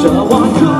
奢望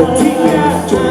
คนที่ยากจน